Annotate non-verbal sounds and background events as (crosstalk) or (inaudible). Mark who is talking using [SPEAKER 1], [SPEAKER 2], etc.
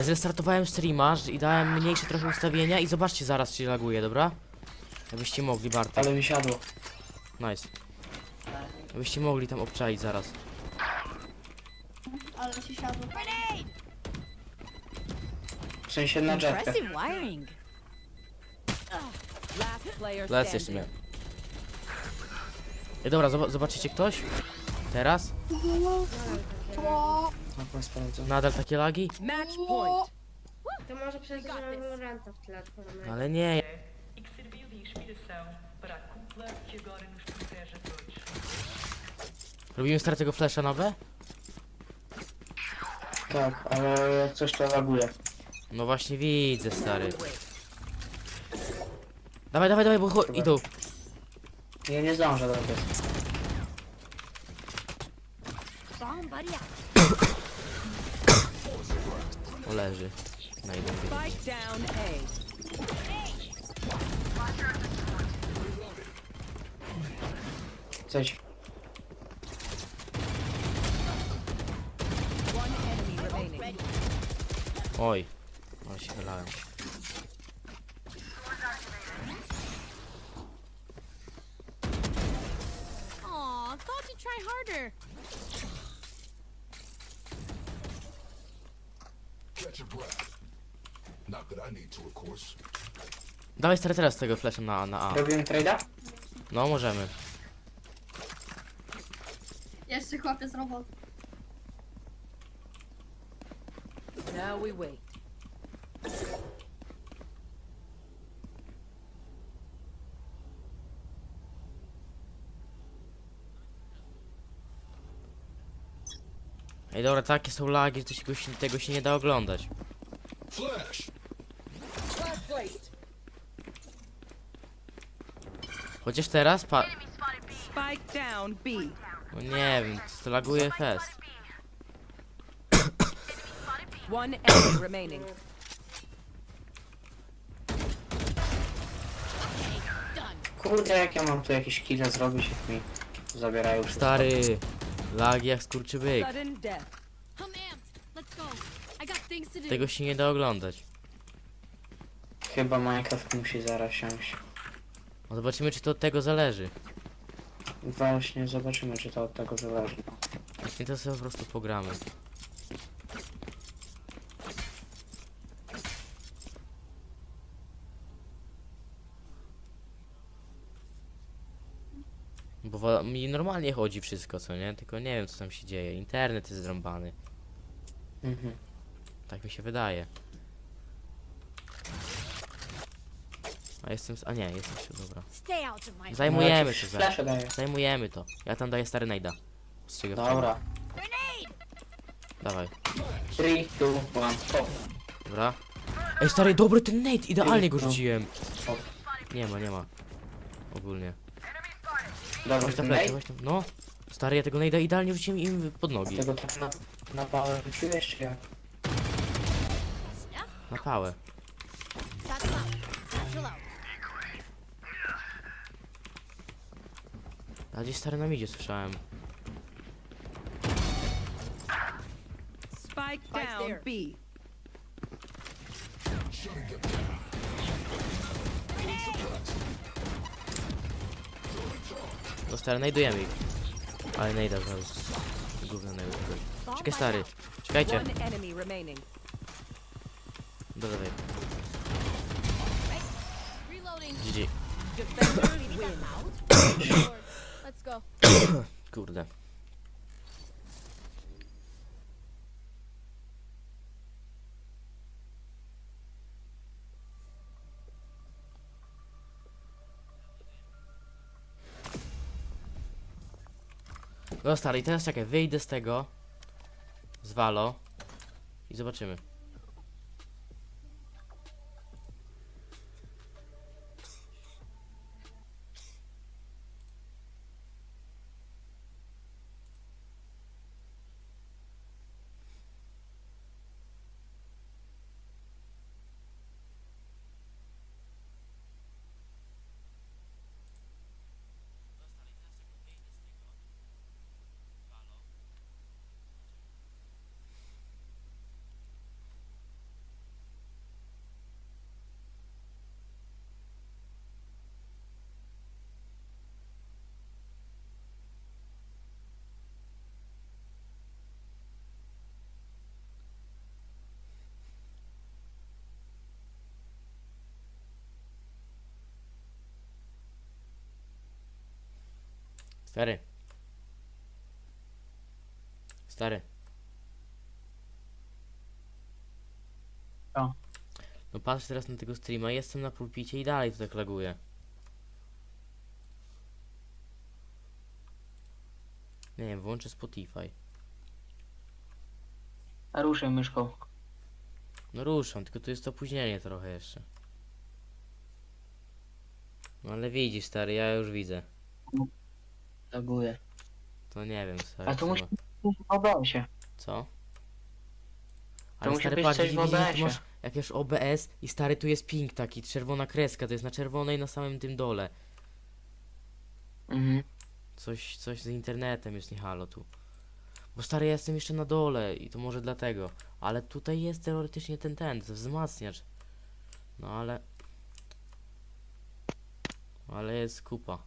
[SPEAKER 1] Zrestartowałem streama i dałem mniejsze trochę ustawienia i zobaczcie zaraz czy laguje, dobra? Jakbyście mogli, Bartek.
[SPEAKER 2] Ale mi siadło.
[SPEAKER 1] Nice. Jakbyście mogli tam obczaić zaraz.
[SPEAKER 3] Ale się siadło.
[SPEAKER 2] W sensie na jetkę.
[SPEAKER 4] Impressive wiring. Last player
[SPEAKER 1] Lec jeszcze
[SPEAKER 4] standing.
[SPEAKER 1] Ej, dobra, zob zobaczycie ktoś? Teraz?
[SPEAKER 2] Sprawdzę.
[SPEAKER 1] Nadal takie lagi?
[SPEAKER 4] Match point.
[SPEAKER 5] To może przez to, że mam ranta w tle.
[SPEAKER 1] Ale nie,
[SPEAKER 6] e que serviu de inspiração para a cúpula que agora nos protege a todos.
[SPEAKER 1] robimy start tego flasha na B?
[SPEAKER 2] Tak, ale jak coś to laguje.
[SPEAKER 1] No właśnie widzę, stary. Dawaj, dawaj, dawaj, bo cho- idą.
[SPEAKER 2] Ja nie zdążę robić.
[SPEAKER 4] Bomb buddy out.
[SPEAKER 1] O, leży. Na jeden
[SPEAKER 4] Spike down A.
[SPEAKER 2] Coś.
[SPEAKER 4] One enemy remaining.
[SPEAKER 1] Oj. Ale się wylałem.
[SPEAKER 4] Aw, thought you'd try harder.
[SPEAKER 1] Dawaj stary teraz tego flasha na, na A.
[SPEAKER 2] Robimy trade'a?
[SPEAKER 1] No, możemy.
[SPEAKER 3] Jeszcze chłopiec robot.
[SPEAKER 4] Now we wait.
[SPEAKER 1] Ej, dobra, takie są lagi, że to się, go się, tego się nie da oglądać. Chociaż teraz, pa...
[SPEAKER 4] Spike down B.
[SPEAKER 1] No nie wiem, to laguje fest. (coughs)
[SPEAKER 4] One enemy remaining.
[SPEAKER 2] Kurde, jak ja mam tu jakieś kile zrobić, jak mi zabierają wszystko.
[SPEAKER 1] Stary, lagi jak skurczybyk.
[SPEAKER 7] Do.
[SPEAKER 1] Tego się nie da oglądać.
[SPEAKER 2] Chyba Minecraft musi zaraz siąść.
[SPEAKER 1] No zobaczymy, czy to od tego zależy.
[SPEAKER 2] Właśnie, zobaczymy, czy to od tego zależy.
[SPEAKER 1] Właśnie to sobie po prostu pogramy. Bo mi normalnie chodzi wszystko, co nie? Tylko nie wiem, co tam się dzieje. Internet jest zrąbany.
[SPEAKER 2] Mhm.
[SPEAKER 1] Tak mi się wydaje. A jestem... z- A nie, jestem się, dobra.
[SPEAKER 7] Stay out of my
[SPEAKER 1] Zajmujemy
[SPEAKER 2] No,
[SPEAKER 1] to, za-
[SPEAKER 2] daję.
[SPEAKER 1] zajmujemy to. Ja tam daję stary najda. Ostrzegam.
[SPEAKER 2] Dobra.
[SPEAKER 1] Dawaj.
[SPEAKER 2] 3, 2, 1, hop.
[SPEAKER 1] Dobra. Ej stary, dobry ten nate, idealnie go rzuciłem.
[SPEAKER 2] Hop.
[SPEAKER 1] Nie ma, nie ma. Ogólnie.
[SPEAKER 2] Dobra,
[SPEAKER 1] Weź tam plecie, weź tam. No. Stary, ja tego nade'a idealnie rzuciłem im pod nogi.
[SPEAKER 2] Tego tak na, na pałę rzuciłeś, czy jak?
[SPEAKER 1] Na pałę.
[SPEAKER 7] Satchel out. Satchel out.
[SPEAKER 1] A gdzieś stary na midzie słyszałem.
[SPEAKER 4] Spike down
[SPEAKER 7] there.
[SPEAKER 4] B.
[SPEAKER 1] No stary, najdujemy ich. Ale najda zaraz. Gówno najdę. Czekaj stary. Czekajcie. Dobra.
[SPEAKER 7] Reloading.
[SPEAKER 1] GG. Kurde. No stary, teraz czekaj, wyjdę z tego. Z Valo. I zobaczymy. Stary. Stary.
[SPEAKER 2] Co?
[SPEAKER 1] No patrz teraz na tego streama, jestem na pulpicie i dalej to tak laguje. Nie wiem, włączę Spotify.
[SPEAKER 2] A ruszaj myszką.
[SPEAKER 1] No ruszam, tylko tu jest opóźnienie trochę jeszcze. No ale widzisz stary, ja już widzę.
[SPEAKER 2] Laguje.
[SPEAKER 1] To nie wiem stary.
[SPEAKER 2] A to
[SPEAKER 1] co
[SPEAKER 2] musi
[SPEAKER 1] ma-
[SPEAKER 2] być w OBS-ie.
[SPEAKER 1] Co?
[SPEAKER 2] To musi
[SPEAKER 1] stary,
[SPEAKER 2] być
[SPEAKER 1] patrz,
[SPEAKER 2] coś w
[SPEAKER 1] widzisz, tu
[SPEAKER 2] OBS-ie.
[SPEAKER 1] masz jakieś OBS i stary tu jest ping taki, czerwona kreska, to jest na czerwonej na samym tym dole.
[SPEAKER 2] Mhm.
[SPEAKER 1] Coś, coś z internetem jest nie halo tu. Bo stary, ja jestem jeszcze na dole i to może dlatego. Ale tutaj jest teoretycznie ten, ten, wzmacniacz. No ale... Ale jest kupa.